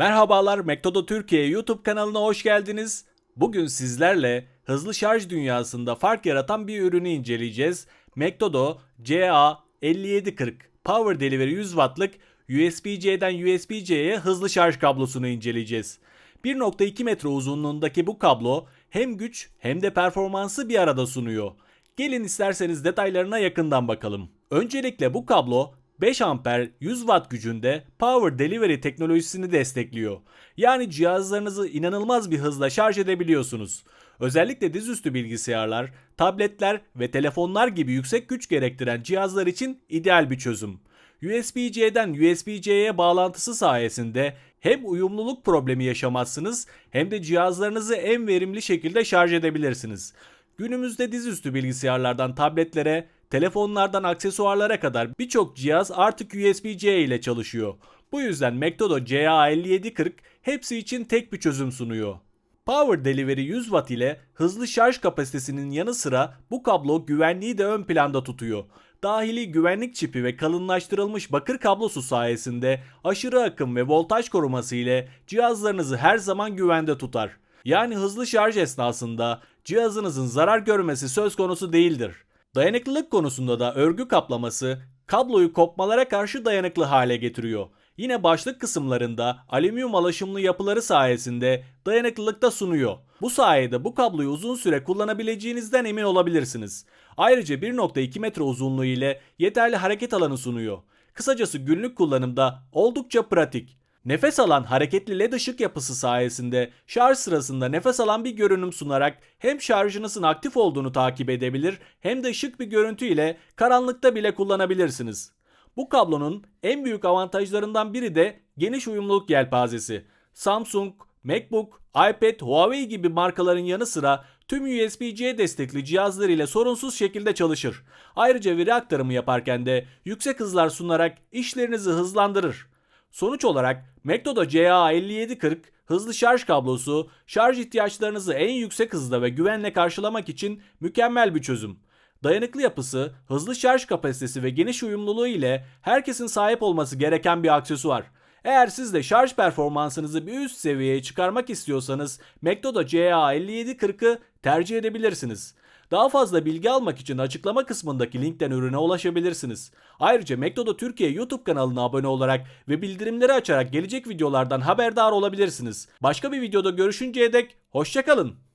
Merhabalar Mektodo Türkiye YouTube kanalına hoş geldiniz. Bugün sizlerle hızlı şarj dünyasında fark yaratan bir ürünü inceleyeceğiz. Mektodo CA5740 Power Delivery 100 Watt'lık USB-C'den USB-C'ye hızlı şarj kablosunu inceleyeceğiz. 1.2 metre uzunluğundaki bu kablo hem güç hem de performansı bir arada sunuyor. Gelin isterseniz detaylarına yakından bakalım. Öncelikle bu kablo 5 amper 100 watt gücünde Power Delivery teknolojisini destekliyor. Yani cihazlarınızı inanılmaz bir hızla şarj edebiliyorsunuz. Özellikle dizüstü bilgisayarlar, tabletler ve telefonlar gibi yüksek güç gerektiren cihazlar için ideal bir çözüm. USB-C'den USB-C'ye bağlantısı sayesinde hem uyumluluk problemi yaşamazsınız hem de cihazlarınızı en verimli şekilde şarj edebilirsiniz. Günümüzde dizüstü bilgisayarlardan tabletlere, telefonlardan aksesuarlara kadar birçok cihaz artık USB-C ile çalışıyor. Bu yüzden Mektodo CA5740 hepsi için tek bir çözüm sunuyor. Power Delivery 100 Watt ile hızlı şarj kapasitesinin yanı sıra bu kablo güvenliği de ön planda tutuyor. Dahili güvenlik çipi ve kalınlaştırılmış bakır kablosu sayesinde aşırı akım ve voltaj koruması ile cihazlarınızı her zaman güvende tutar. Yani hızlı şarj esnasında cihazınızın zarar görmesi söz konusu değildir. Dayanıklılık konusunda da örgü kaplaması kabloyu kopmalara karşı dayanıklı hale getiriyor. Yine başlık kısımlarında alüminyum alaşımlı yapıları sayesinde dayanıklılık da sunuyor. Bu sayede bu kabloyu uzun süre kullanabileceğinizden emin olabilirsiniz. Ayrıca 1.2 metre uzunluğu ile yeterli hareket alanı sunuyor. Kısacası günlük kullanımda oldukça pratik. Nefes alan hareketli led ışık yapısı sayesinde şarj sırasında nefes alan bir görünüm sunarak hem şarjınızın aktif olduğunu takip edebilir hem de şık bir görüntü ile karanlıkta bile kullanabilirsiniz. Bu kablonun en büyük avantajlarından biri de geniş uyumluluk yelpazesi. Samsung, MacBook, iPad, Huawei gibi markaların yanı sıra tüm USB-C destekli cihazlar ile sorunsuz şekilde çalışır. Ayrıca veri aktarımı yaparken de yüksek hızlar sunarak işlerinizi hızlandırır. Sonuç olarak Mektodo CA5740 hızlı şarj kablosu şarj ihtiyaçlarınızı en yüksek hızda ve güvenle karşılamak için mükemmel bir çözüm. Dayanıklı yapısı, hızlı şarj kapasitesi ve geniş uyumluluğu ile herkesin sahip olması gereken bir aksesuar. Eğer siz de şarj performansınızı bir üst seviyeye çıkarmak istiyorsanız Mektodo CA5740'ı tercih edebilirsiniz. Daha fazla bilgi almak için açıklama kısmındaki linkten ürüne ulaşabilirsiniz. Ayrıca Mektodo Türkiye YouTube kanalına abone olarak ve bildirimleri açarak gelecek videolardan haberdar olabilirsiniz. Başka bir videoda görüşünceye dek hoşçakalın.